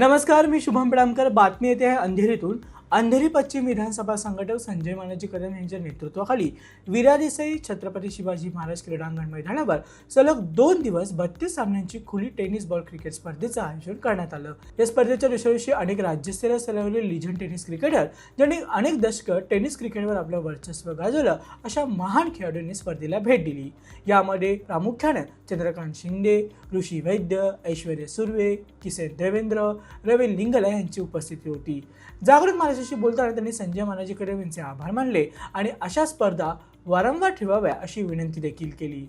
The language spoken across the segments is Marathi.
नमस्कार मी शुभम पडामकर. बातमी येते आहे अंधेरीतून. अंधेरी पश्चिम विधानसभा संघटक संजय मानाजी कदम यांच्या नेतृत्वाखाली विरा देसाई छत्रपती शिवाजी महाराज क्रीडांगण मैदानावर सलग दोन दिवस बत्तीस सामन्यांची खुली टेनिस बॉल क्रिकेट स्पर्धेचं आयोजन करण्यात आलं. या स्पर्धेच्या दुसऱ्या दिवशी अनेक राज्यस्तरीय स्तरावरील लिजन टेनिस क्रिकेटर ज्यांनी अनेक दशकं टेनिस क्रिकेटवर आपलं वर्चस्व गाजवलं अशा महान खेळाडूंनी स्पर्धेला भेट दिली. यामध्ये प्रामुख्याने चंद्रकांत शिंदे ऋषी वैद्य ऐश्वर्य सुर्वे किसन देवेंद्र रवी लिंगला यांची उपस्थिती होती. जागृत महाराष्ट्राशी बोलताना त्यांनी संजय मानाजीकडे कदम यांचे आभार मानले आणि अशा स्पर्धा वारंवार ठेवाव्या अशी विनंती देखील केली.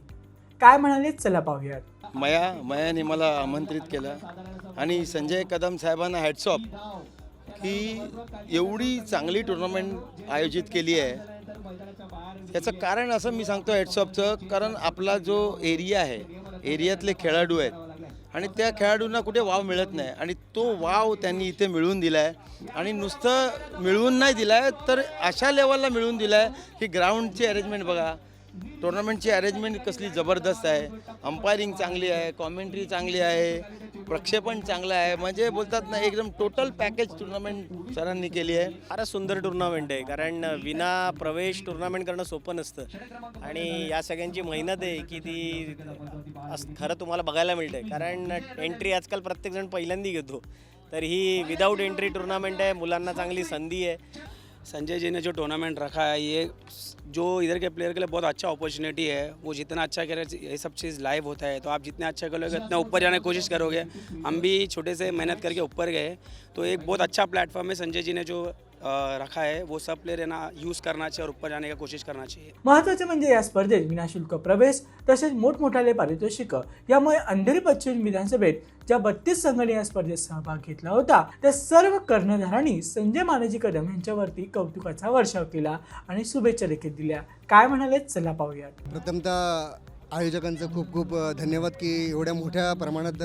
काय म्हणाले? चला पाहूयात. मया मयाने मला आमंत्रित केलं आणि संजय कदम साहेबांना हॅट्सऑप की एवढी चांगली टुर्नामेंट आयोजित केली आहे. याचं कारण असं मी सांगतो हॅट्सऑपचं कारण आपला जो एरिया आहे एरियातले खेळाडू आहेत आणि त्या खेळाडूंना कुठे वाव मिळत नाही. आणि तो वाव त्यांनी इथे मिळवून दिला आहे आणि नुसतं मिळवून नाही दिला आहे तर अशा लेवलला मिळवून दिला आहे की ग्राउंडची अरेंजमेंट बघा. टोर्नामेंटची अरेंजमेंट कसली जबरदस्त आहे? अंपायरिंग चांगली आहे कॉमेंट्री चांगली आहे प्रक्षेपण चांगलं आहे. म्हणजे बोलतात ना एकदम टोटल पॅकेज टुर्नामेंट सरांनी केली आहे. फारच सुंदर टुर्नामेंट आहे कारण विना प्रवेश टुर्नामेंट करणं सोपं नसतं. आणि या सगळ्यांची मेहनत आहे की ती खरं तुम्हाला बघायला मिळते कारण एंट्री आजकाल प्रत्येकजण पहिल्यांदा घेतो. तर ही विदाऊट एंट्री टुर्नामेंट आहे मुलांना चांगली संधी आहे. संजय जी ने जो टूर्नामेंट रखा है, ये जो इधर के प्लेयर के लिए बहुत अच्छा अपॉर्चुनिटी है, वो जितना अच्छा करे, ये सब चीज़ लाइव होता है। तो आप जितने अच्छा करोगे, उतना ऊपर जाने की कोशिश करोगे। हम भी छोटे से मेहनत करके ऊपर गए तो एक बहुत अच्छा प्लेटफॉर्म है संजय जी ने जो रखा है वो सब प्लेयर है ना यूज़ करना चाहिए और ऊपर जाने का कोशिश करना चाहिए। महत्त्वाचे म्हणजे या स्पर्धेत विनाशुल्क प्रवेश तसेच मोठमोठाले पारितोषिक यामुळे अंधेरी पश्चिम विधानसभेत ज्या बत्तीस संघांनी या स्पर्धेत सहभाग घेतला होता त्या सर्व कर्णधारांनी संजय मानाजी कदम यांच्यावरती कौतुकाचा वर्षाव केला आणि शुभेच्छा देखील दिल्या. काय म्हणाले? चला पाहूयात. प्रथमतः आयोजकांचं खूप खूप धन्यवाद की एवढ्या मोठ्या प्रमाणात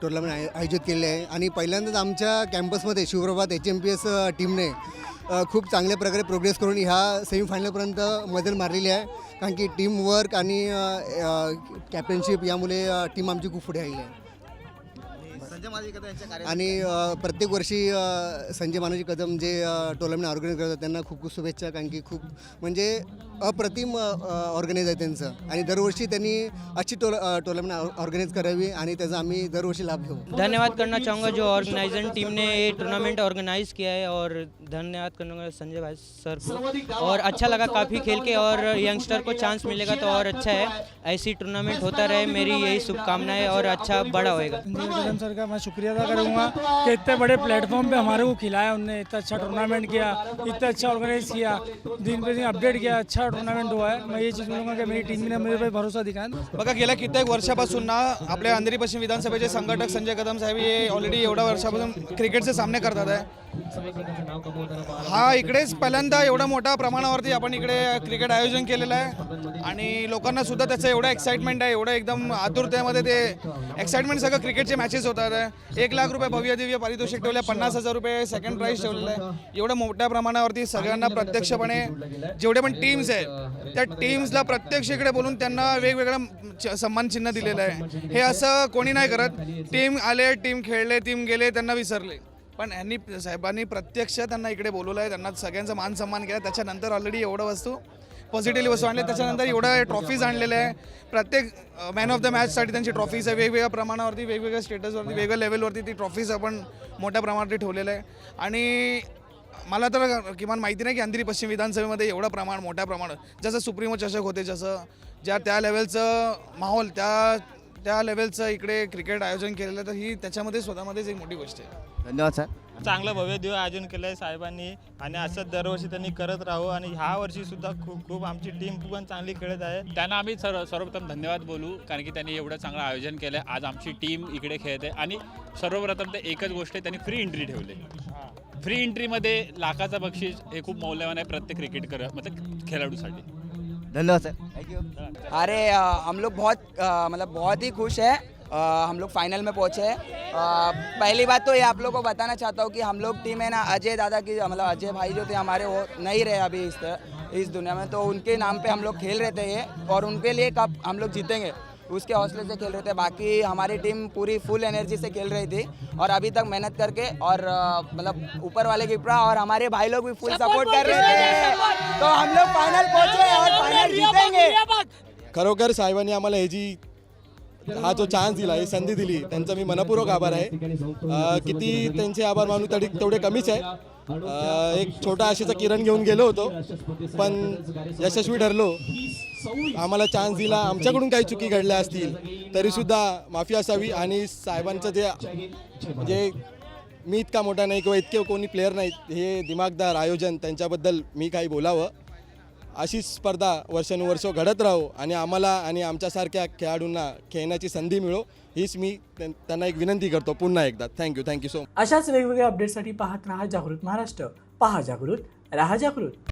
टुर्नामेंट आय आयोजित केले आहे. आणि पहिल्यांदाच आमच्या कॅम्पसमध्ये Shivprabhat H M P S टीमने खूप चांगल्या प्रकारे प्रोग्रेस करून ह्या सेमीफायनलपर्यंत मजल मारलेली आहे. कारण की टीमवर्क आणि कॅप्टनशिप यामुळे टीम आमची खूप पुढे आली आहे. आणि प्रत्येक वर्षी संजय मानोजी कदम जे टुर्नामेंट ऑर्गनाईज करतात त्यांना खूप खूप शुभेच्छा कारण की खूप म्हणजे अप्रतिम ऑर्गनाईज आहे त्यांचं. आणि दरवर्षी त्यांनी अच्छी टोर टुर्नामेंट ऑर्गनाईज करावी आणि त्याचा आम्ही दरवर्षी लाभ घेऊ. धन्यवाद करना चाहूँगा जो ऑर्गेनाइजर टीम ने ये टूर्नामेंट ऑर्गेनाइज किया है और धन्यवाद करूँगा संजय भाई सर को। और अच्छा लगा काफ़ी खेल के और यंगस्टर को चांस मिलेगा तो और अच्छा है। ऐसी टूर्नामेंट होता रहे मेरी यही शुभकामनाएं और अच्छा बड़ा होएगा। सर का मैं शुक्रिया अदा करूंगा कि इतने बड़े प्लेटफॉर्म पे हमारे को खिलाया उनने इतना अच्छा टूर्नामेंट किया इतना अच्छा ऑर्गेनाइज किया दिन पे दिन अपडेट किया अच्छा टूर्नामेंट हुआ है। मैं ये चीज़ बोलूँगा कि मेरी टीम ने मेरे पे भरोसा दिखाया बघा गेल्या कित्येक वर्षापासून ना आपल्या अंधेरी पश्चिम विधानसभेचे संघटक संजय कदम साहेब हे ऑलरेडी एवढ्या वर्षापासून क्रिकेटचे सामने करतात आहे. हा इकडेच पहिल्यांदा एवढा मोठ्या प्रमाणावरती आपण इकडे क्रिकेट आयोजन केलेलं आहे. आणि लोकांना सुद्धा त्याचं एवढं एक्साइटमेंट आहे एवढं एकदम आतुरतेमध्ये ते एक्साइटमेंट सगळं क्रिकेटचे मॅचेस होतात. आहे एक लाख रुपये भव्य दिव्य पारितोषिक ठेवले पन्नास हजार रुपये सेकंड प्राईज ठेवलेलं आहे. एवढं मोठ्या प्रमाणावरती सगळ्यांना प्रत्यक्षपणे जेवढे पण टीम्स आहेत त्या टीम्सला प्रत्यक्ष इकडे बोलून त्यांना वेगवेगळं सन्मान चिन्ह दिलेलं आहे. हे असं कोणी नाही करत. टीम आले टीम खेळले टीम गेले त्यांना विसरले. पण यांनी साहेबांनी प्रत्यक्ष त्यांना इकडे बोलवलं आहे. त्यांना सगळ्यांचा मान सन्मान केला. त्याच्यानंतर ऑलरेडी एवढं वस्तू पॉझिटिव्हली वस्तू आणले. त्याच्यानंतर एवढं ट्रॉफीज आणलेल्या आहे. प्रत्येक मॅन ऑफ द मॅचसाठी त्यांची ट्रॉफीज आहे. वेगवेगळ्या प्रमाणावरती वेगवेगळ्या स्टेटसवरती वेगवेगळ्या लेवलवरती ती ट्रॉफीज आपण मोठ्या प्रमाणावरती ठेवलेलं आहे. आणि मला तर किमान माहिती नाही की अंधेरी पश्चिम विधानसभेमध्ये एवढं प्रमाण मोठ्या प्रमाणात जसं सुप्रीमो चषक होते जसं ज्या त्या लेवलचं माहोल त्या त्या लेवलचं इकडे क्रिकेट आयोजन केलेलं तर ही त्याच्यामध्ये स्वतःमध्येच एक मोठी गोष्ट आहे. धन्यवाद सर चांगलं भव्य दिव्य आयोजन केलं आहे साहेबांनी आणि असंच दरवर्षी त्यांनी करत राहू आणि ह्या वर्षी सुद्धा खूप खूप आमची टीम पण चांगली खेळत आहे. त्यांना आम्ही सर्व सर्वप्रथम धन्यवाद बोलू कारण की त्यांनी एवढं चांगलं आयोजन केलं आहे आज आमची टीम इकडे खेळते आणि सर्वप्रथम ते एकच गोष्ट आहे त्यांनी फ्री एंट्री ठेवली. फ्री एंट्रीमध्ये लाखाचं बक्षीस हे खूप मौल्यवान आहे प्रत्येक क्रिकेट कर मतलब खेळाडूसाठी. धन्यवाद सर। थैंक यू अरे हम लोग बहुत मतलब बहुत ही खुश है। आ, हम लोग फाइनल में पहुँचे हैं। पहली बात तो ये आप लोगों को बताना चाहता हूँ कि हम लोग टीम है ना अजय दादा की मतलब अजय भाई जो थे हमारे वो नहीं रहे अभी इस इस दुनिया में। तो उनके नाम पे हम लोग खेल रहे थे ये और उनके लिए कप हम लोग जीतेंगे। उसके हौसले से खेल रहे थे बाकी हमारी टीम पूरी फुल एनर्जी से खेल रही थी और अभी तक मेहनत करके और मतलब ऊपर वाले की और हमारे भाई लोग भी फुल सपोर्ट कर रहे थे। तो हम लोग फाइनल पहुंचे और फाइनल जीतेंगे। खरोखर साहेबांनी आम्हाला हे जी हा जो चान्स दिला ही संधी दिली त्यांचा मी मनपूर्वक आभार आहे. किती त्यांचे आभार मानू तरी तेवढे कमीच आहे. एक छोटा आशेचा किरण घेऊन गेलो होतो पण यशस्वी ठरलो. आम्हाला चान्स दिला. आमच्याकडून काही चुकी घडल्या असतील तरीसुद्धा माफी असावी आणि साहेबांचं जे म्हणजे मी इतका मोठा नाही किंवा इतके कोणी प्लेअर नाहीत हे दिमागदार आयोजन त्यांच्याबद्दल मी काही बोलावं. अशीच स्पर्धा वर्षानुवर्ष घडत राहो आणि आम्हाला आणि आमच्यासारख्या खेळाडूंना खेळण्याची संधी मिळो हीच मी त्यां- त्यांना एक विनंती करतो पुन्हा एकदा. थँक्यू थँक्यू सो मच अशाच वेगवेगळ्या अपडेटसाठी पाहत राहा जागृत महाराष्ट्र. पहा जागृत राहा जागृत.